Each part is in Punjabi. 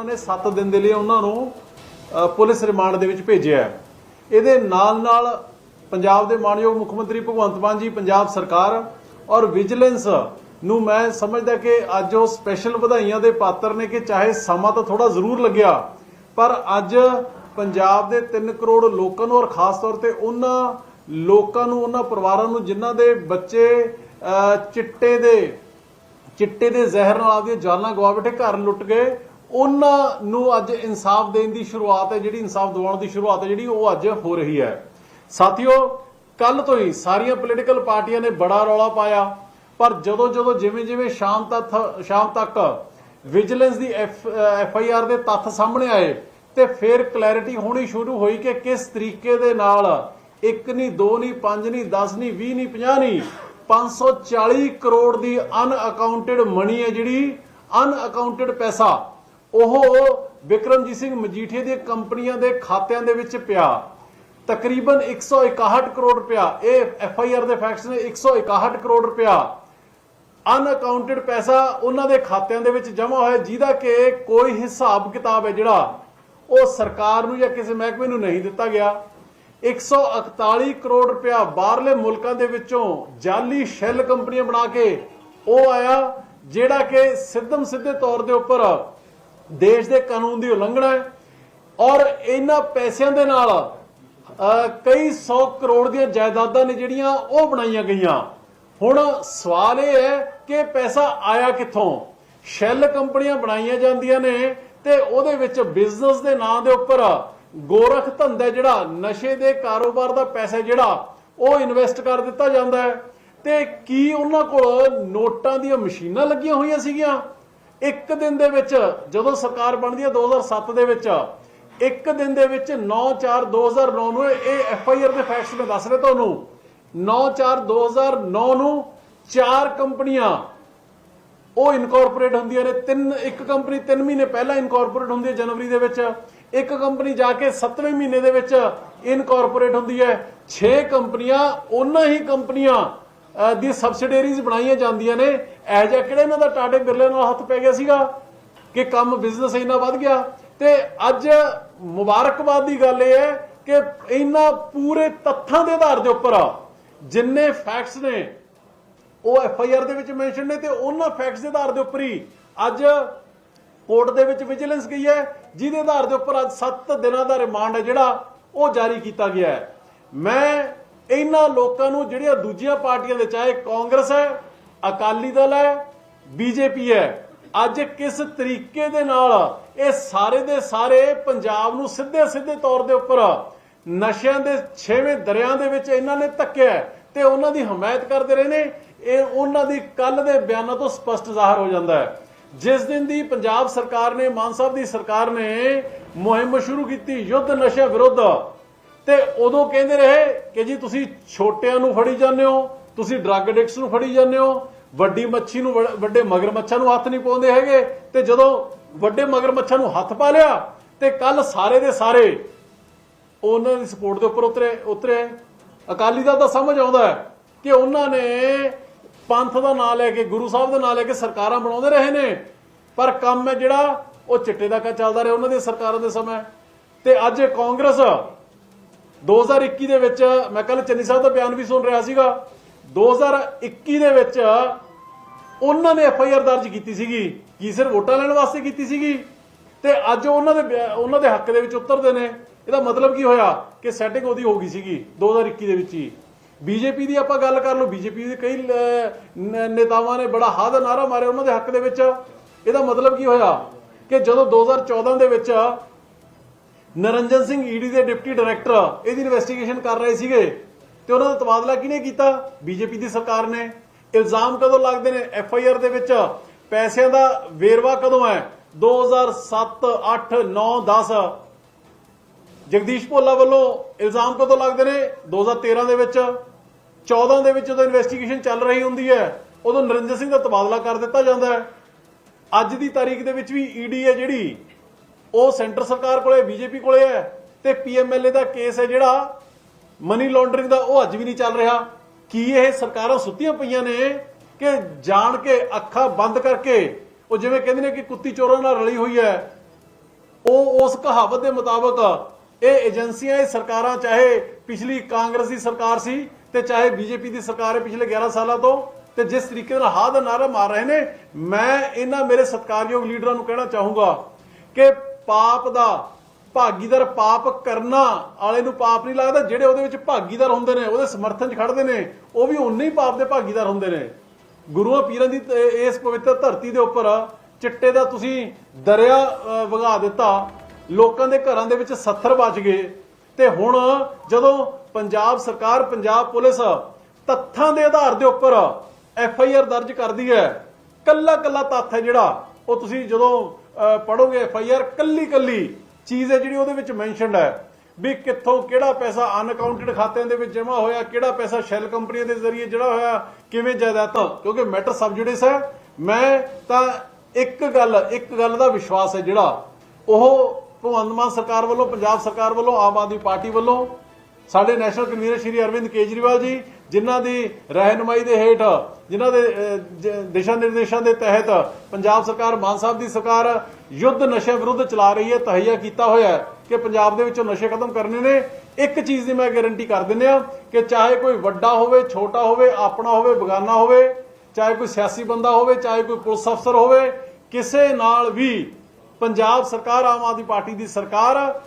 ਉਹਨਾਂ ਨੇ 7 ਦਿਨ ਦੇ ਲਈ ਉਹਨਾਂ ਨੂੰ ਪੁਲਿਸ ਰਿਮਾਂਡ ਦੇ ਵਿੱਚ ਭੇਜਿਆ ਹੈ। ਇਹਦੇ ਨਾਲ ਨਾਲ ਪੰਜਾਬ ਦੇ ਮਾਨਯੋਗ ਮੁੱਖ ਮੰਤਰੀ ਭਗਵੰਤ ਮਾਨ ਜੀ, ਪੰਜਾਬ ਸਰਕਾਰ ਔਰ ਵਿਜੀਲੈਂਸ ਨੂੰ ਮੈਂ ਸਮਝਦਾ ਕਿ ਅੱਜ ਉਹ ਸਪੈਸ਼ਲ ਵਧਾਈਆਂ ਦੇ ਪਾਤਰ ਨੇ ਕਿ ਚਾਹੇ ਸਮਾਂ ਤਾਂ ਥੋੜਾ ਜ਼ਰੂਰ ਲੱਗਿਆ, ਪਰ ਅੱਜ ਪੰਜਾਬ ਦੇ 3 ਕਰੋੜ ਲੋਕਾਂ ਨੂੰ ਔਰ ਖਾਸ ਤੌਰ ਤੇ ਉਹਨਾਂ ਲੋਕਾਂ ਨੂੰ, ਉਹਨਾਂ ਪਰਿਵਾਰਾਂ ਨੂੰ ਜਿਨ੍ਹਾਂ ਦੇ ਬੱਚੇ ਚਿੱਟੇ ਦੇ ਚਿੱਟੇ ਦੇ ਜ਼ਹਿਰ ਨਾਲ ਆਪਦੀਆਂ ਜਾਨਾਂ ਗਵਾ ਬੈਠੇ ਘਰ ਲੁੱਟ ਗਏ ਉਹਨਾਂ ਨੂੰ ਅੱਜ ਇਨਸਾਫ ਦੇਣ ਦੀ ਸ਼ੁਰੂਆਤ ਹੈ, ਜਿਹੜੀ ਇਨਸਾਫ ਦਿਵਾਉਣ ਦੀ ਸ਼ੁਰੂਆਤ ਹੈ, ਜਿਹੜੀ ਉਹ ਅੱਜ ਹੋ ਰਹੀ ਹੈ। ਸਾਥੀਓ, ਕੱਲ ਤੋਂ ਹੀ ਸਾਰੀਆਂ ਪੋਲੀਟੀਕਲ ਪਾਰਟੀਆਂ ਨੇ ਬੜਾ ਰੌਲਾ ਪਾਇਆ, ਪਰ ਜਦੋਂ ਜਦੋਂ ਜਿਵੇਂ ਜਿਵੇਂ ਸ਼ਾਮ ਤੱਕ ਸ਼ਾਮ ਤੱਕ ਵਿਜੀਲੈਂਸ ਦੀ ਐਫ ਆਈ ਆਰ ਦੇ ਤੱਥ ਸਾਹਮਣੇ ਆਏ, ਤੇ ਫਿਰ ਕਲੈਰਿਟੀ ਹੋਣੀ ਸ਼ੁਰੂ ਹੋਈ ਕਿ ਕਿਸ ਤਰੀਕੇ ਦੇ ਨਾਲ ਇੱਕ ਨਹੀਂ ਦੋ ਨਹੀਂ ਪੰਜ ਨਹੀਂ 10 ਨਹੀਂ 20 ਨਹੀਂ 50 ਨਹੀਂ 540 ਕਰੋੜ ਦੀ ਅਨਅਕਾਊਂਟਡ ਮਨੀ ਹੈ ਜਿਹੜੀ ਅਨਅਕਾਊਂਟਡ ਪੈਸਾ ਉਹ ਵਿਕਰਮਜੀਤ ਸਿੰਘ ਮਜੀਠੀਆ ਦੀਆਂ ਕੰਪਨੀਆਂ ਦੇ ਖਾਤਿਆਂ ਦੇ ਵਿੱਚ ਪਿਆ। ਤਕਰੀਬਨ 161 ਕਰੋੜ ਰੁਪਇਆ। ਇਹ ਐਫ ਆਈ ਆਰ ਦੇ ਫੈਕਟਸ ਨੇ 161 ਕਰੋੜ ਰੁਪਇਆ। ਅਨਅਕਾਊਂਟਡ ਪੈਸਾ ਉਹਨਾਂ ਦੇ ਖਾਤਿਆਂ ਦੇ ਵਿੱਚ ਜਮ੍ਹਾਂ ਹੋਇਆ, ਜਿਹਦਾ ਕਿ ਕੋਈ ਹਿਸਾਬ ਕਿਤਾਬ ਹੈ ਜਿਹੜਾ ਉਹ ਸਰਕਾਰ ਨੂੰ ਜਾਂ ਕਿਸੇ ਮਹਿਕਮੇ ਨੂੰ ਨਹੀਂ ਦਿੱਤਾ ਗਿਆ। 141 ਕਰੋੜ ਰੁਪਇਆ ਬਾਹਰਲੇ ਮੁਲਕਾਂ ਦੇ ਵਿੱਚੋਂ ਜਾਲੀ ਸ਼ੈਲ ਕੰਪਨੀਆਂ ਬਣਾ ਕੇ ਉਹ ਆਇਆ, ਜਿਹੜਾ ਕਿ ਸਿੱਧਮ ਸਿੱਧੇ ਤੌਰ ਦੇ ਉੱਪਰ ਦੇਸ਼ ਦੇ ਕਾਨੂੰਨ ਦੀ ਉਲੰਘਣਾ ਹੈ ਔਰ ਇਹਨਾਂ ਪੈਸਿਆਂ ਦੇ ਨਾਲ ਕਈ 100 ਕਰੋੜ ਦੀਆਂ ਜਾਇਦਾਦਾਂ ਨੇ ਜਿਹੜੀਆਂ ਉਹ ਬਣਾਈਆਂ ਗਈਆਂ। ਹੁਣ ਸਵਾਲ ਇਹ ਹੈ ਕਿ ਪੈਸਾ ਆਇਆ ਕਿੱਥੋਂ? ਸ਼ੈਲ ਕੰਪਨੀਆਂ ਬਣਾਈਆਂ ਜਾਂਦੀਆਂ ਨੇ ਤੇ ਉਹਦੇ ਵਿੱਚ ਬਿਜ਼ਨਸ ਦੇ ਨਾਂ ਦੇ ਉੱਪਰ ਗੋਰਖ ਧੰਦਾ ਜਿਹੜਾ, ਨਸ਼ੇ ਦੇ ਕਾਰੋਬਾਰ ਦਾ ਪੈਸਾ ਜਿਹੜਾ, ਉਹ ਇਨਵੈਸਟ ਕਰ ਦਿੱਤਾ ਜਾਂਦਾ ਹੈ। ਤੇ ਕੀ ਉਹਨਾਂ ਕੋਲ ਨੋਟਾਂ ਦੀਆਂ ਮਸ਼ੀਨਾਂ ਲੱਗੀਆਂ ਹੋਈਆਂ ਸੀਗੀਆਂ? ਇੱਕ ਦਿਨ ਦੇ ਵਿੱਚ, ਜਦੋਂ ਸਰਕਾਰ ਬਣਦੀ ਹੈ 2007 ਦੇ ਵਿੱਚ, ਇੱਕ ਦਿਨ ਦੇ ਵਿੱਚ 9/4/2009 ਨੂੰ ਇਹ ਐਫ ਆਈ ਆਰ ਦੇ ਫੈਕਟਸ ਮੈਂ ਦੱਸ ਰਿਹਾ ਤੁਹਾਨੂੰ। 9/4/2009 ਨੂੰ ਚਾਰ ਕੰਪਨੀਆਂ, ਉਹ ਇਨਕੋਰਪੋਰੇਟ ਹੁੰਦੀਆਂ ਨੇ, ਤਿੰਨ, ਇੱਕ ਕੰਪਨੀ 3 ਮਹੀਨੇ ਪਹਿਲਾਂ ਇਨਕੋਰਪੋਰੇਟ ਹੁੰਦੀ ਹੈ ਜਨਵਰੀ ਦੇ ਵਿੱਚ, ਇੱਕ ਕੰਪਨੀ ਜਾ ਕੇ 7ਵੇਂ ਮਹੀਨੇ ਦੇ ਵਿੱਚ ਇਨਕੋਰਪੋਰੇਟ ਹੁੰਦੀ ਹੈ। 6 ਕੰਪਨੀਆਂ, ਉਹਨਾਂ ਹੀ ਕੰਪਨੀਆਂ ਦੀ ਸਬਸਿਡੀਅਰੀਜ਼ ਬਣਾਈਆਂ ਜਾਂਦੀਆਂ ਨੇ। ਇਹ ਜਿਹਾ ਕਿਹੜਾ ਇਹਨਾਂ ਦਾ ਟਾਟੇ ਬਿਰਲੇ ਨਾਲ ਹੱਥ ਪੈ ਗਿਆ ਸੀਗਾ ਕਿ ਕੰਮ ਬਿਜ਼ਨਸ ਇੰਨਾ ਵੱਧ ਗਿਆ। ਤੇ ਅੱਜ ਮੁਬਾਰਕਬਾਦ ਦੀ ਗੱਲ ਇਹ ਹੈ ਕਿ ਇਹਨਾਂ ਪੂਰੇ ਤੱਥਾਂ ਦੇ ਆਧਾਰ ਦੇ ਉੱਪਰ ਜਿੰਨੇ ਫੈਕਟਸ ਨੇ, ਉਹ ਐਫ ਆਈ ਆਰ ਦੇ ਵਿੱਚ ਮੈਂਸ਼ਨ ਨੇ ਤੇ ਉਹਨਾਂ ਫੈਕਟਸ ਦੇ ਆਧਾਰ ਦੇ ਉੱਪਰ ਹੀ ਅੱਜ ਕੋਰਟ ਦੇ ਵਿੱਚ ਵਿਜੀਲੈਂਸ ਗਈ ਹੈ, ਜਿਹਦੇ ਆਧਾਰ ਦੇ ਉੱਪਰ ਅੱਜ 7 ਦਿਨਾਂ ਦਾ ਰਿਮਾਂਡ ਹੈ ਜਿਹੜਾ ਉਹ ਜਾਰੀ ਕੀਤਾ ਗਿਆ ਹੈ। ਮੈਂ ਇਹਨਾਂ ਲੋਕਾਂ ਨੂੰ ਜਿਹੜੀਆਂ ਦੂਜੀਆਂ ਪਾਰਟੀਆਂ ਦੇ ਚਾਹੇ ਕਾਂਗਰਸ ਹੈ, ਅਕਾਲੀ ਦਲ ਹੈ, ਬੀਜੇਪੀ ਹੈ, ਅੱਜ ਕਿਸ ਤਰੀਕੇ ਦੇ ਨਾਲ ਇਹ ਸਾਰੇ ਦੇ ਸਾਰੇ ਪੰਜਾਬ ਨੂੰ ਸਿੱਧੇ ਸਿੱਧੇ ਤੌਰ ਦੇ ਉੱਪਰ ਨਸ਼ਿਆਂ ਦੇ ਛੇਵੇਂ ਦਰਿਆ ਦੇ ਵਿੱਚ ਇਹਨਾਂ ਨੇ ਧੱਕਿਆ ਤੇ ਉਹਨਾਂ ਦੀ ਹਮਾਇਤ ਕਰਦੇ ਰਹੇ ਨੇ, ਇਹ ਉਹਨਾਂ ਦੀ ਕੱਲ ਦੇ ਬਿਆਨਾਂ ਤੋਂ ਸਪਸ਼ਟ ਜ਼ਾਹਰ ਹੋ ਜਾਂਦਾ ਹੈ। ਜਿਸ ਦਿਨ ਦੀ ਪੰਜਾਬ ਸਰਕਾਰ ਨੇ, ਮਾਨ ਸਾਹਿਬ ਦੀ ਸਰਕਾਰ ਨੇ ਮੁਹਿੰਮ ਸ਼ੁਰੂ ਕੀਤੀ, ਯੁੱਧ ਨਸ਼ਾ ਵਿਰੁੱਧ ਤੇ ਉਦੋਂ ਕਹਿੰਦੇ ਰਹੇ ਕਿ ਜੀ ਤੁਸੀਂ ਛੋਟਿਆਂ ਨੂੰ ਫੜੀ ਜਾਂਦੇ ਹੋ, ਤੁਸੀਂ ਡਰੱਗ ਐਡਿਕਟਸ ਨੂੰ ਫੜੀ ਜਾਂਦੇ ਹੋ, ਵੱਡੀ ਮੱਛੀ ਨੂੰ ਵੜ- ਵੱਡੇ ਮਗਰਮੱਛਾਂ ਨੂੰ ਹੱਥ ਨਹੀਂ ਪਾਉਂਦੇ ਹੈਗੇ, ਤੇ ਜਦੋਂ ਵੱਡੇ ਮਗਰਮੱਛਾਂ ਨੂੰ ਹੱਥ ਪਾ ਲਿਆ, ਤੇ ਕੱਲ ਸਾਰੇ ਦੇ ਸਾਰੇ ਉਹਨਾਂ ਦੀ ਸਪੋਰਟ ਦੇ ਉੱਪਰ ਉਤਰੇ ਉਤਰੇ। ਅਕਾਲੀ ਦਲ ਤਾਂ ਸਮਝ ਆਉਂਦਾ ਹੈ ਕਿ ਉਹਨਾਂ ਨੇ ਪੰਥ ਦਾ ਨਾਂ ਲੈ ਕੇ, ਗੁਰੂ ਸਾਹਿਬ ਦਾ ਨਾਂ ਲੈ ਕੇ ਸਰਕਾਰਾਂ ਬਣਾਉਂਦੇ ਰਹੇ ਨੇ। ਪਰ ਕੰਮ ਹੈ ਜਿਹੜਾ, ਉਹ ਚਿੱਟੇ ਦਾ ਕਾ ਚੱਲਦਾ ਰਿਹਾ ਉਹਨਾਂ ਦੀਆਂ ਸਰਕਾਰਾਂ ਦੇ ਸਮੇਂ। ਤੇ ਅੱਜ ਕਾਂਗਰਸ 2021 ਦੇ ਵਿੱਚ ਮੈਂ ਕੱਲ ਚੰਨੀ ਸਾਹਿਬ ਦਾ ਬਿਆਨ ਵੀ ਸੁਣ ਰਿਹਾ ਸੀਗਾ। 2021 ਦੇ ਵਿੱਚ ਉਹਨਾਂ ਨੇ ਐਫ ਆਈ ਆਰ ਦਰਜ ਕੀਤੀ ਸੀਗੀ, ਕੀ ਸਿਰ ਵੋਟਾਂ ਲੈਣ ਵਾਸਤੇ ਕੀਤੀ ਸੀਗੀ? ਤੇ ਅੱਜ ਉਹਨਾਂ ਦੇ ਉਹਨਾਂ ਦੇ ਹੱਕ ਦੇ ਵਿੱਚ ਉਤਰਦੇ ਨੇ। ਇਹਦਾ ਮਤਲਬ ਕੀ ਹੋਇਆ ਕਿ ਸੈਟਿੰਗ ਉਹਦੀ ਹੋ ਗਈ ਸੀਗੀ 2021 ਦੇ ਵਿੱਚ ਹੀ। ਬੀਜੇਪੀ ਦੀ ਆਪਾਂ ਗੱਲ ਕਰ ਲਓ ਬੀਜੇਪੀ ਦੇ ਕਈ ਨੇਤਾਵਾਂ ਨੇ ਬੜਾ ਹਾਦ ਨਾਰਾ ਮਾਰਿਆ ਉਹਨਾਂ ਦੇ ਹੱਕ ਦੇ ਵਿੱਚ। ਇਹਦਾ ਮਤਲਬ ਕੀ ਹੋਇਆ ਕਿ ਜਦੋਂ 2014 ਦੇ ਵਿੱਚ ਨਰਿੰਜਨ ਸਿੰਘ ਈਡੀ ਦੇ ਡਿਪਟੀ ਡਾਇਰੈਕਟਰ ਇਹਦੀ ਇਨਵੈਸਟੀਗੇਸ਼ਨ ਕਰ ਰਹੇ ਸੀਗੇ ਤੇ ਉਹਨਾਂ ਦਾ ਤਬਾਦਲਾ ਕਿਹਨੇ ਕੀਤਾ? ਬੀਜੇਪੀ ਦੀ ਸਰਕਾਰ ਨੇ। ਇਲਜ਼ਾਮ ਕਦੋਂ ਲੱਗਦੇ ਨੇ? ਐਫ ਆਈ ਆਰ ਦੇ ਵਿੱਚ। ਪੈਸਿਆਂ ਦਾ ਵੇਰਵਾ ਕਦੋਂ ਹੈ? 2007 8 9 10 ਜਗਦੀਸ਼ ਭੋਲਾ ਵੱਲੋਂ ਇਲਜ਼ਾਮ ਕਦੋਂ ਲੱਗਦੇ ਨੇ? 2013 ਦੇ ਵਿੱਚ। 14 ਦੇ ਵਿੱਚ ਜਦੋਂ ਇਨਵੈਸਟੀਗੇਸ਼ਨ ਚੱਲ ਰਹੀ ਹੁੰਦੀ ਹੈ, ਉਦੋਂ ਨਰਿੰਦਰ ਸਿੰਘ ਦਾ ਤਬਾਦਲਾ ਕਰ ਦਿੱਤਾ ਜਾਂਦਾ ਹੈ। ਅੱਜ ਦੀ ਤਾਰੀਖ ਦੇ ਵਿੱਚ ਵੀ ਈਡੀ ਹੈ ਜਿਹੜੀ ਉਹ ਸੈਂਟਰ ਸਰਕਾਰ ਕੋਲੇ, ਬੀਜੇਪੀ ਕੋਲੇ ਹੈ ਤੇ ਪੀਐਮਐਲਏ ਦਾ ਕੇਸ ਹੈ ਜਿਹੜਾ ਮਨੀ ਲਾਂਡਰਿੰਗ ਦਾ, ਉਹ ਅੱਜ ਵੀ ਨਹੀਂ ਚੱਲ ਰਿਹਾ। ਕੀ ਇਹ ਸਰਕਾਰਾਂ ਸੁੱਤੀਆਂ ਪਈਆਂ ਨੇ ਕਿ ਜਾਣ ਕੇ ਅੱਖਾਂ ਬੰਦ ਕਰਕੇ, ਉਹ ਜਿਵੇਂ ਕਹਿੰਦੇ ਨੇ ਕਿ ਕੁੱਤੀ ਚੋਰਾਂ ਨਾਲ ਰਲੀ ਹੋਈ ਹੈ, ਉਹ ਉਸ ਕਹਾਵਤ ਦੇ ਮੁਤਾਬਕ ਇਹ ਏਜੰਸੀਆਂ, ਇਹ ਸਰਕਾਰਾਂ, ਚਾਹੇ ਪਿਛਲੀ ਕਾਂਗਰਸ ਦੀ ਸਰਕਾਰ ਸੀ ਤੇ ਚਾਹੇ ਬੀਜੇਪੀ ਦੀ ਸਰਕਾਰ ਹੈ ਪਿਛਲੇ 11 ਸਾਲਾਂ ਤੋਂ, ਤੇ ਜਿਸ ਤਰੀਕੇ ਨਾਲ ਹਾਦ ਨਾਰਾ ਮਾਰ ਰਹੇ ਨੇ, ਮੈਂ ਇਹਨਾਂ ਮੇਰੇ ਸਤਿਕਾਰਯੋਗ ਲੀਡਰਾਂ ਨੂੰ ਕਹਿਣਾ ਚਾਹੂੰਗਾ ਕਿ ਪਾਪ ਦਾ, ਭਾਗੀਦਾਰ ਪਾਪ ਕਰਨਾ ਵਾਲੇ ਨੂੰ ਪਾਪ ਨਹੀਂ ਲੱਗਦਾ, ਜਿਹੜੇ ਉਹਦੇ ਵਿੱਚ ਭਾਗੀਦਾਰ ਹੁੰਦੇ ਨੇ, ਉਹਦੇ ਸਮਰਥਨ 'ਚ ਖੜਦੇ ਨੇ, ਉਹ ਵੀ ਉਨੇ ਹੀ ਪਾਪ ਦੇ ਭਾਗੀਦਾਰ ਹੁੰਦੇ ਨੇ। ਗੁਰੂਆਂ ਪੀਰਾਂ ਦੀ ਇਸ ਪਵਿੱਤਰ ਧਰਤੀ ਦੇ ਉੱਪਰ ਚਿੱਟੇ ਦਾ ਤੁਸੀਂ ਦਰਿਆ ਵਗਾ ਦਿੱਤਾ, ਲੋਕਾਂ ਦੇ ਘਰਾਂ ਦੇ ਵਿੱਚ 70 ਬਚ ਗਏ। ਤੇ ਹੁਣ ਜਦੋਂ ਪੰਜਾਬ ਸਰਕਾਰ, ਪੰਜਾਬ ਪੁਲਿਸ ਤੱਥਾਂ ਦੇ ਆਧਾਰ ਦੇ ਉੱਪਰ ਐਫ ਆਈ ਆਰ ਦਰਜ ਕਰਦੀ ਹੈ ਕੱਲਾ ਕੱਲਾ ਤੱਥ ਹੈ ਜਿਹੜਾ, ਉਹ ਤੁਸੀਂ ਜਦੋਂ ਪੜੋਗੇ ਐਫ ਆਈ ਆਰ ਕੱਲੀ ਕੱਲੀ ਚੀਜ਼ ਹੈ ਜਿਹੜੀ ਉਹਦੇ ਵਿੱਚ ਮੈਂਸ਼ਨਡ ਹੈ। ਵੀ ਕਿੱਥੋਂ ਕਿਹੜਾ ਪੈਸਾ ਅਨਅਕਾਊਂਟਡ ਖਾਤਿਆਂ ਦੇ ਵਿੱਚ ਜਮ੍ਹਾਂ ਹੋਇਆ, ਕਿਹੜਾ ਪੈਸਾ ਸ਼ੈਲ ਕੰਪਨੀਆਂ ਦੇ ਜ਼ਰੀਏ ਜਿਹੜਾ ਹੋਇਆ, ਕਿਵੇਂ ਜਾਇਦਾਦ ਕਿਉਂਕਿ ਮੈਟਰ ਸਬਜੂਡਿਸ ਹੈ। ਮੈਂ ਤਾਂ ਇੱਕ ਗੱਲ ਇੱਕ ਗੱਲ ਦਾ ਵਿਸ਼ਵਾਸ ਹੈ ਜਿਹੜਾ, ਉਹ ਭਗਵੰਤ ਮਾਨ ਸਰਕਾਰ ਵੱਲੋਂ, ਪੰਜਾਬ ਸਰਕਾਰ ਵੱਲੋਂ, ਆਮ ਆਦਮੀ ਪਾਰਟੀ ਵੱਲੋਂ ਸਾਡੇ ਨੈਸ਼ਨਲ ਕਨਵੀਨਰ ਸ਼੍ਰੀ ਅਰਵਿੰਦ ਕੇਜਰੀਵਾਲ ਜੀ, ਜਿਨ੍ਹਾਂ ਦੀ ਰਹਿਨਮਾਈ ਦੇ ਹੇਠ, ਜਿਨ੍ਹਾਂ ਦੇ ਦਿਸ਼ਾ ਨਿਰਦੇਸ਼ਾਂ ਦੇ ਤਹਿਤ ਪੰਜਾਬ ਸਰਕਾਰ ਮਾਨ ਸਾਹਿਬ ਦੀ ਸਰਕਾਰ ਯੁੱਧ ਨਸ਼ੇ ਵਿਰੁੱਧ ਚਲਾ ਰਹੀ ਹੈ, ਤਹਈਆ ਕੀਤਾ ਹੋਇਆ ਕਿ ਪੰਜਾਬ ਦੇ ਵਿੱਚੋਂ ਨਸ਼ੇ ਖਤਮ ਕਰਨੇ ਨੇ। ਇੱਕ ਚੀਜ਼ ਦੀ ਮੈਂ ਗਾਰੰਟੀ ਕਰ ਦਿੰਦੇ ਆ ਕਿ ਚਾਹੇ ਕੋਈ ਵੱਡਾ ਹੋਵੇ, ਛੋਟਾ ਹੋਵੇ, ਆਪਣਾ ਹੋਵੇ, ਬਗਾਨਾ ਹੋਵੇ, ਚਾਹੇ ਕੋਈ ਸਿਆਸੀ ਬੰਦਾ ਹੋਵੇ, ਚਾਹੇ ਕੋਈ ਪੁਲਿਸ ਅਫਸਰ ਹੋਵੇ, ਕਿਸੇ ਨਾਲ ਵੀ ਪੰਜਾਬ ਸਰਕਾਰ, ਆਮ ਆਦਮੀ ਪਾਰਟੀ ਦੀ ਸਰਕਾਰ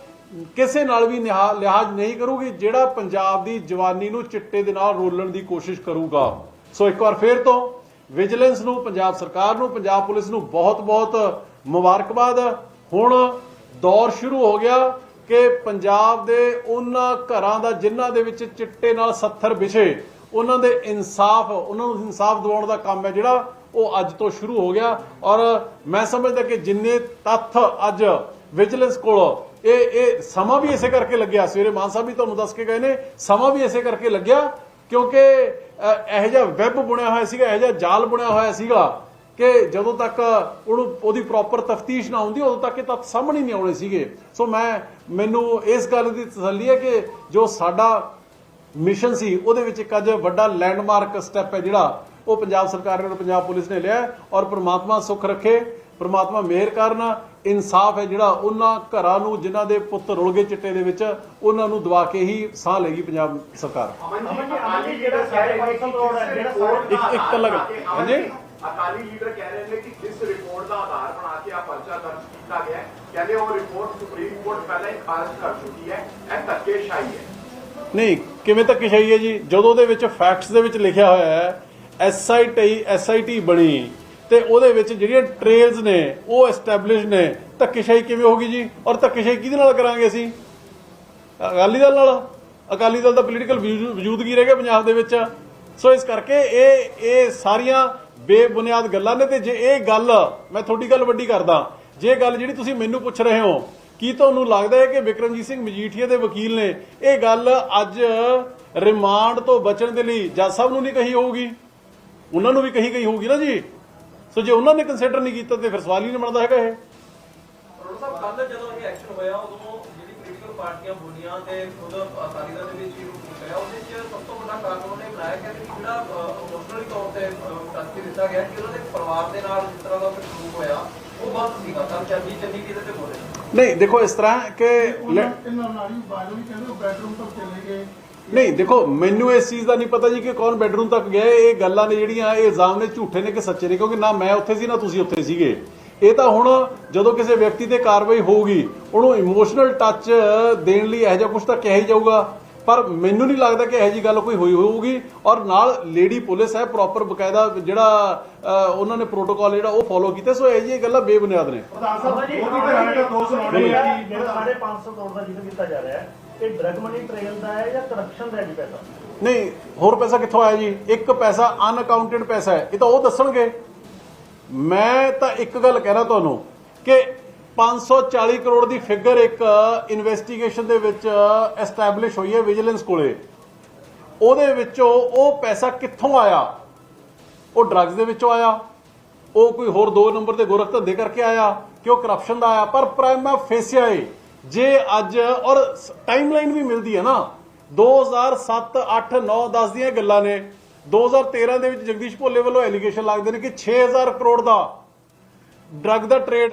ਕਿਸੇ ਨਾਲ ਵੀ ਨਿਹਾ- ਲਿਹਾਜ਼ ਨਹੀਂ ਕਰੂਗੀ, ਜਿਹੜਾ ਪੰਜਾਬ ਦੀ ਜਵਾਨੀ ਨੂੰ ਚਿੱਟੇ ਦੇ ਨਾਲ ਰੋਲਣ ਦੀ ਕੋਸ਼ਿਸ਼ ਕਰੂਗਾ। ਸੋ ਇੱਕ ਵਾਰ ਫੇਰ ਤੋਂ ਵਿਜੀਲੈਂਸ ਨੂੰ, ਪੰਜਾਬ ਸਰਕਾਰ ਨੂੰ, ਪੰਜਾਬ ਪੁਲਿਸ ਨੂੰ ਬਹੁਤ-ਬਹੁਤ ਮੁਬਾਰਕਬਾਦ। ਹੁਣ ਦੌਰ ਸ਼ੁਰੂ ਹੋ ਗਿਆ ਕਿ ਪੰਜਾਬ ਦੇ ਉਹਨਾਂ ਘਰਾਂ ਦਾ, ਜਿਨ੍ਹਾਂ ਦੇ ਵਿੱਚ ਚਿੱਟੇ ਨਾਲ 70 ਵਿਛੇ, ਉਹਨਾਂ ਦੇ ਇਨਸਾਫ, ਉਹਨਾਂ ਨੂੰ ਇਨਸਾਫ ਦਿਵਾਉਣ ਦਾ ਕੰਮ ਹੈ ਜਿਹੜਾ, ਉਹ ਅੱਜ ਤੋਂ ਸ਼ੁਰੂ ਹੋ ਗਿਆ। ਔਰ ਮੈਂ ਸਮਝਦਾ ਕਿ ਜਿੰਨੇ ਤੱਥ ਅੱਜ ਵਿਜੀਲੈਂਸ ਕੋਲ ਇਹ ਇਹ ਸਮਾਂ ਵੀ ਇਸੇ ਕਰਕੇ ਲੱਗਿਆ। ਸਵੇਰੇ ਮਾਨ ਸਾਹਿਬ ਵੀ ਤੁਹਾਨੂੰ ਦੱਸ ਕੇ ਗਏ ਨੇ ਸਮਾਂ ਵੀ ਇਸੇ ਕਰਕੇ ਲੱਗਿਆ ਕਿਉਂਕਿ ਅ, ਇਹੋ ਜਿਹਾ ਵੈਬ ਬੁਣਿਆ ਹੋਇਆ ਸੀਗਾ ਇਹੋ ਜਿਹਾ ਜਾਲ ਬੁਣਿਆ ਹੋਇਆ ਸੀਗਾ ਕਿ ਜਦੋਂ ਤੱਕ ਉਹਨੂੰ ਉਹਦੀ ਪ੍ਰੋਪਰ ਤਫਤੀਸ਼ ਨਾ ਹੁੰਦੀ ਉਦੋਂ ਤੱਕ ਇਹ ਤੱਥ ਸਾਹਮਣੇ ਨਹੀਂ ਆਉਣੇ ਸੀਗੇ। ਸੋ ਮੈਂ ਮੈਨੂੰ ਇਸ ਗੱਲ ਦੀ ਤਸੱਲੀ ਹੈ ਕਿ ਜੋ ਸਾਡਾ ਮਿਸ਼ਨ ਸੀ ਉਹਦੇ ਵਿੱਚ ਇੱਕ ਅੱਜ ਵੱਡਾ ਲੈਂਡਮਾਰਕ ਸਟੈਪ ਹੈ ਜਿਹੜਾ ਉਹ ਪੰਜਾਬ ਸਰਕਾਰ ਨੇ ਔਰ ਪੰਜਾਬ ਪੁਲਿਸ ਨੇ ਲਿਆ ਔਰ ਪ੍ਰਮਾਤਮਾ ਸੁੱਖ ਰੱਖੇ। ਪ੍ਰਮਾਤਮਾ ਮਿਹਰ ਕਰਨ ਇਨਸਾਫ ਹੈ ਜਿਹੜਾ ਉਹਨਾਂ ਘਰਾਂ ਨੂੰ ਜਿਨ੍ਹਾਂ ਦੇ ਪੁੱਤ ਰੁਲ ਗਏ ਚਿੱਟੇ ਦੇ ਵਿੱਚ ਉਹਨਾਂ ਨੂੰ ਦਵਾ ਕੇ ਹੀ ਸਾਹ ਲੇਗੀ ਪੰਜਾਬ ਸਰਕਾਰ। ਅਮਨ ਅਮਨ ਜੀ ਜੀ, ਅਕਾਲੀ ਜਿਹੜਾ ਲੀਡਰ ਕਹਿ ਰਹੇ ਨੇ ਸਾਈਡ ਕਿ ਰੋਡ ਹੈ, ਜਿਹੜਾ ਰਿਪੋਰਟ ਦਾ ਇੱਕ- ਇੱਕ ਤਾਂ ਲਗਾ- ਆਧਾਰ ਬਣਾ ਕੇ- ਹਾਂਜੀ। ਅਕਾਲੀ ਲੀਡਰ ਕਹਿ ਰਹੇ ਨੇ ਕਿ ਜਿਸ ਰਿਪੋਰਟ ਦਾ ਆਧਾਰ ਬਣਾ ਕੇ ਆ ਪਰਚਾ ਦਰਜ ਕੀਤਾ ਗਿਆ ਹੈ, ਕਹਿੰਦੇ ਉਹ ਰਿਪੋਰਟ ਸੁਪਰੀਮ ਕੋਰਟ ਪਹਿਲਾਂ ਹੀ ਖਾਰਜ ਕਰ ਚੁੱਕੀ ਹੈ। ਇਹ ਧੱਕੇਸ਼ਾਹੀ ਹੈ। ਨਹੀਂ ਕਿਵੇਂ ਤੱਕ ਸ਼ਾਹੀ ਹੈ ਜੀ? ਜਦੋਂ ਉਹਦੇ ਵਿੱਚ ਫੈਕਟਸ ਦੇ ਵਿੱਚ ਲਿਖਿਆ ਹੋਇਆ ਹੈ ਐਸਆਈਟੀ ਐਸਆਈਟੀ ਬਣੀ। ਤੇ ਉਹਦੇ ਵਿੱਚ ਜਿਹੜੀਆਂ ਟ੍ਰੇਲਸ ਨੇ, ਉਹ ਐਸਟੈਬਲਿਸ਼ ਨੇ। ਧੱਕੇਸ਼ਾਹੀ ਕਿਵੇਂ ਹੋਗੀ ਜੀ? ਔਰ ਧੱਕੇਸ਼ਾਹੀ ਕਿਹਦੇ ਨਾਲ ਕਰਾਂਗੇ ਅਸੀਂ? ਅਕਾਲੀ ਦਲ ਨਾਲ? ਅਕਾਲੀ ਦਲ ਦਾ ਪੋਲੀਟੀਕਲ ਵਜੂਦਗੀ ਰਹਿ ਗਿਆ ਪੰਜਾਬ ਦੇ ਵਿੱਚ? ਸੋ ਇਸ ਕਰਕੇ ਇਹ ਇਹ ਸਾਰੀਆਂ ਬੇਬੁਨਿਆਦ ਗੱਲਾਂ ਨੇ ਤੇ ਜੇ ਇਹ ਗੱਲ, ਮੈਂ ਤੁਹਾਡੀ ਗੱਲ ਵੱਡੀ ਕਰਦਾ। ਜੇ ਗੱਲ ਜਿਹੜੀ ਤੁਸੀਂ ਮੈਨੂੰ ਪੁੱਛ ਰਹੇ ਹੋ, ਕੀ ਤੁਹਾਨੂੰ ਲੱਗਦਾ ਹੈ ਕਿ ਵਿਕਰਮਜੀਤ ਸਿੰਘ ਮਜੀਠੀਆ ਦੇ ਵਕੀਲ ਨੇ ਇਹ ਗੱਲ ਅੱਜ ਰਿਮਾਂਡ ਤੋਂ ਬਚਣ ਦੇ ਲਈ ਜੱਜ ਸਾਹਿਬ ਨੂੰ ਨਹੀਂ ਕਹੀ ਹੋਊਗੀ? ਉਹਨਾਂ ਨੂੰ ਵੀ ਕਹੀ ਗਈ ਹੋਊਗੀ ਨਾ ਜੀ? ਸੋ ਜੇ ਉਹਨਾਂ ਨੇ ਕੰਸੀਡਰ ਨਹੀਂ ਕੀਤਾ ਤੇ ਫਿਰ ਸਵਾਲ ਹੀ ਨਹੀਂ ਬਣਦਾ ਹੈਗਾ ਇਹ। ਰੋਡ ਸਾਹਿਬ ਕੱਲ ਜਦੋਂ ਇਹ ਐਕਸ਼ਨ ਹੋਇਆ ਉਦੋਂ ਜਿਹੜੀ ਪੋਲੀਟੀਕਲ ਪਾਰਟੀਆਂ ਬੋਲੀਆਂ ਤੇ ਖੁਦ ਅਕਾਲੀ ਦਲ ਦੇ ਵਿੱਚ ਵੀ ਕਰਿਆ ਉਹਦੇ ਵਿੱਚ ਸਭ ਤੋਂ ਵੱਡਾ ਕਾਰਨ ਉਹਨੇ ਬਣਾਇਆ ਕਿ ਜਿਹੜਾ ਇਮੋਸ਼ਨਲੀ ਤੌਰ ਤੇ ਟੱਚ ਦਿੱਤਾ ਗਿਆ ਕਿ ਉਹਨਾਂ ਦੇ ਪਰਿਵਾਰ ਦੇ ਨਾਲ ਜਿਸ ਤਰ੍ਹਾਂ ਦਾ ਸਲੂਕ ਹੋਇਆ ਉਹ ਬਹੁਤ ਸੀਗਾ ਤਾਂ ਚੱਲੀ ਚੱਲੀ ਕਿਤੇ ਤੇ ਬੋਲੇ। ਨਹੀਂ ਦੇਖੋ ਇਸ ਤਰ੍ਹਾਂ ਕਿ ਲੈ- ਇਹਨਾਂ ਨਾਲ ਹੀ ਬਾਜੂ ਵੀ ਕਹਿੰਦੇ ਬੈਡਰੂਮ ਤੱਕ ਚਲੇ ਗਏ। ਨਹੀਂ ਦੇਖੋ ਮੈਨੂੰ ਇਸ ਚੀਜ਼ ਦਾ ਨਹੀਂ ਪਤਾ ਜੀ ਕਿ ਕੌਣ ਬੈਡਰੂਮ ਤੱਕ ਗਿਆ। ਇਹ ਗੱਲਾਂ ਨੇ ਜਿਹੜੀਆਂ ਇਹ ਇਲਜ਼ਾਮ ਨੇ ਝੂਠੇ ਨੇ ਕਿ ਸੱਚੇ ਨੇ ਕਿਉਂਕਿ ਨਾ ਮੈਂ ਉੱਥੇ ਸੀ ਨਾ ਤੁਸੀਂ ਉੱਥੇ ਸੀਗੇ। ਇਹ ਤਾਂ ਹੁਣ ਜਦੋਂ ਕਿਸੇ ਵਿਅਕਤੀ ਤੇ ਕਾਰਵਾਈ ਹੋਊਗੀ ਉਹਨੂੰ ਇਮੋਸ਼ਨਲ ਟੱਚ ਦੇਣ ਲਈ ਇਹੋ ਜਿਹਾ ਕੁਝ ਤਾਂ ਕਿਹਾ ਹੀ ਜਾਊਗਾ। ਪਰ ਮੈਨੂੰ ਨਹੀਂ ਲੱਗਦਾ ਕਿ ਇਹੋ ਜੀ ਗੱਲ ਕੋਈ ਹੋਈ ਹੋਊਗੀ। ਔਰ ਨਾਲ ਲੇਡੀ ਪੁਲਿਸ ਹੈ ਪ੍ਰੋਪਰ ਬਕਾਇਦਾ ਜਿਹੜਾ ਉਹਨਾਂ ਨੇ ਪ੍ਰੋਟੋਕਾਲ ਜਿਹੜਾ ਉਹ ਫੋਲੋ ਕੀਤਾ। ਸੋ ਇਹ ਜੀ ਗੱਲਾਂ ਬੇਬੁਨਿਆਦ ਨੇ। ਪ੍ਰਧਾਨ ਸਾਹਿਬ ਤਾਂ ਹਰਕਤ ਦੋ ਸੁਣਾਉਣੀ ਹੈ ਜਿਹੜਾ ਜਿਹੜਾ 550 ਕਰੋੜ ਦਾ ਜ਼ਿਕਰ ਕੀਤਾ ਜਾ ਰਿਹਾ ਹੈ। ਇਹ ਡਰਗ ਮਨੀ ਟ੍ਰੇਲ ਦਾ ਹੈ ਜਾਂ ਕਰਪਸ਼ਨ ਦਾ ਹੈ ਜੀ ਪੈਸਾ? ਨਹੀਂ, ਹੋਰ ਪੈਸਾ ਕਿੱਥੋਂ ਆਇਆ ਜੀ? ਇੱਕ ਪੈਸਾ ਅਨਅਕਾਊਂਟਡ ਪੈਸਾ ਹੈ। ਇਹ ਤਾਂ ਉਹ ਦੱਸਣਗੇ। ਮੈਂ ਤਾਂ ਇੱਕ ਗੱਲ ਕਹਿਣਾ ਤੁਹਾਨੂੰ ਕਿ 540 ਕਰੋੜ ਦੀ ਫਿਗਰ ਇੱਕ ਇਨਵੈਸਟੀਗੇਸ਼ਨ ਦੇ ਵਿੱਚ ਐਸਟੈਬਲਿਸ਼ ਹੋਈ ਹੈ ਵਿਜੀਲੈਂਸ ਕੋਲੇ। ਉਹਦੇ ਵਿੱਚੋਂ ਉਹ ਪੈਸਾ ਕਿੱਥੋਂ ਆਇਆ? ਉਹ ਡਰੱਗਸ ਦੇ ਵਿੱਚੋਂ ਆਇਆ। ਉਹ ਕੋਈ ਹੋਰ ਦੋ ਨੰਬਰ ਤੇ ਗੋਰਖ ਧੰਦੇ ਕਰਕੇ ਆਇਆ ਕਿ ਉਹ ਕਰਪਸ਼ਨ ਦਾ ਆਇਆ। ਪਰ ਪ੍ਰਾਈਮਾ ਫੇਸਿਆ ਏ ਜੇ ਅੱਜ, ਔਰ ਟਾਈਮਲਾਈਨ ਵੀ ਮਿਲਦੀ ਹੈ ਨਾ। 2007 8 9 10 ਦੀਆਂ ਗੱਲਾਂ ਨੇ। 2013 ਦੇ ਵਿੱਚ ਜਗਦੀਸ਼ ਭੋਲੇ ਵੱਲੋਂ ਐਲੀਗੇਸ਼ਨ ਲੱਗਦੇ ਨੇ ਕਿ 6000 ਕਰੋੜ ਦਾ ਡਰੱਗ ਦਾ ਟ੍ਰੇਡ